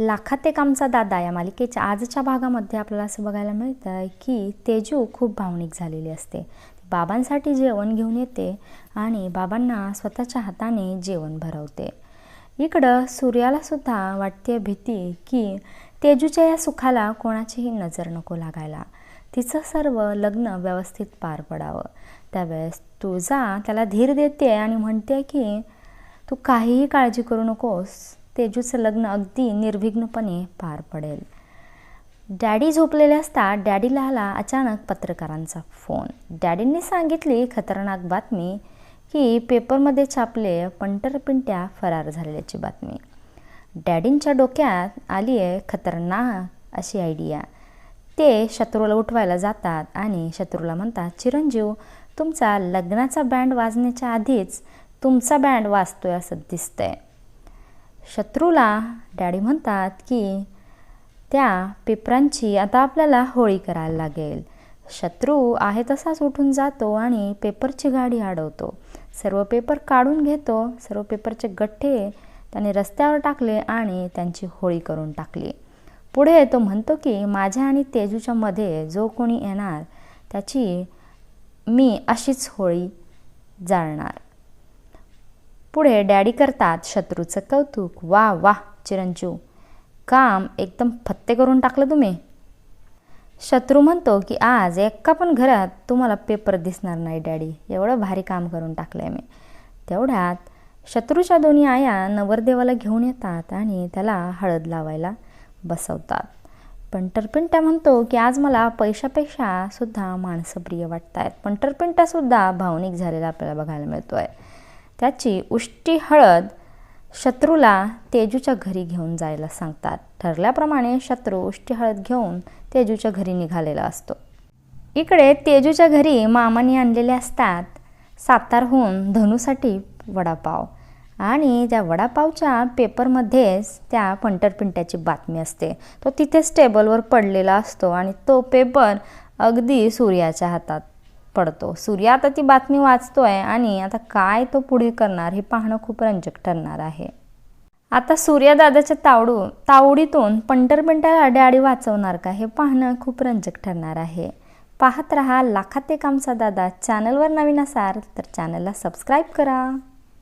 लाखात एक आमचा दादा या मालिकेच्या आजच्या भागामध्ये आपल्याला असं बघायला मिळतं आहे की तेजू खूप भावनिक झालेली असते. बाबांसाठी जेवण घेऊन येते आणि बाबांना स्वतःच्या हाताने जेवण भरवते. इकडं सूर्याला सुद्धा वाटते भीती की तेजूच्या या सुखाला कोणाचीही नजर नको लागायला. तिचं सर्व लग्न व्यवस्थित पार पडावं. त्यावेळेस तुळजा त्याला धीर देते आणि म्हणते की तू काहीही काळजी करू नकोस. तेजूचं लग्न अगदी निर्विघ्नपणे पार पडेल. डॅडी झोपलेले असता डॅडीला आला अचानक पत्रकारांचा फोन. डॅडींनी सांगितली खतरनाक बातमी की पेपरमध्ये छापले पंटर पिंट्या फरार झालेल्याची बातमी. डॅडींच्या डोक्यात आली आहे खतरनाक अशी आयडिया ते शत्रूला उठवायला जातात आणि शत्रूला म्हणतात चिरंजीव तुमचा लग्नाचा बँड वाजण्याच्या आधीच तुमचा बँड वाजतोय असं दिसतंय. शत्रूला डॅडी म्हणतात की त्या पेपरांची आता आपल्याला होळी करायला लागेल. शत्रू आहे तसाच उठून जातो आणि पेपरची गाडी अडवतो. सर्व पेपर काढून घेतो. सर्व पेपरचे गठ्ठे त्याने रस्त्यावर टाकले आणि त्यांची होळी करून टाकली. पुढे तो म्हणतो की माझ्या आणि तेजूच्या मध्ये जो कोणी येणार त्याची मी अशीच होळी जाळणार. पुढे डॅडी करतात शत्रूचं कौतुक. वा वा चिरंजीव. काम एकदम फत्ते करून टाकलं तुम्ही. शत्रू म्हणतो की आज एका पण घरात तुम्हाला पेपर दिसणार नाही डॅडी. एवढं भारी काम करून टाकलं आहे मी. तेवढ्यात शत्रूच्या दोन्ही आया नवरदेवाला घेऊन येतात आणि त्याला हळद लावायला बसवतात. पंटरपिंट्या म्हणतो की आज मला पैशापेक्षा सुद्धा माणसं प्रिय वाटत आहेत पंटरपिंट्यासुद्धा भावनिक झालेला आपल्याला बघायला मिळतो आहे त्याची उष्टी हळद शत्रूला तेजूच्या घरी घेऊन जायला सांगतात. ठरल्याप्रमाणे शत्रू उष्टी हळद घेऊन तेजूच्या घरी निघालेला असतो. इकडे तेजूच्या घरी मामाने आणलेले असतात सातारहून धनूसाठी वडापाव. आणि त्या वडापावच्या पेपरमध्येच त्या पंटरपिंट्याची बातमी असते. तो तिथेच टेबलवर पडलेला असतो आणि तो पेपर अगदी सूर्याच्या हातात. पडतो. सूर्य आता ती बातमी वाचतोय आणि आता काय तो पुढे करणार हे पाहणं खूप रंजक ठरणार आहे. आता सूर्यदादाच्या तावडू तावडीतून पंटर पिंटर अडीआडी वाचवणार का हे पाहणं खूप रंजक ठरणार आहे. पाहत रहा लाखात एक आमचा दादा. चॅनलवर नवीन असाल तर चॅनलला सबस्क्राईब करा.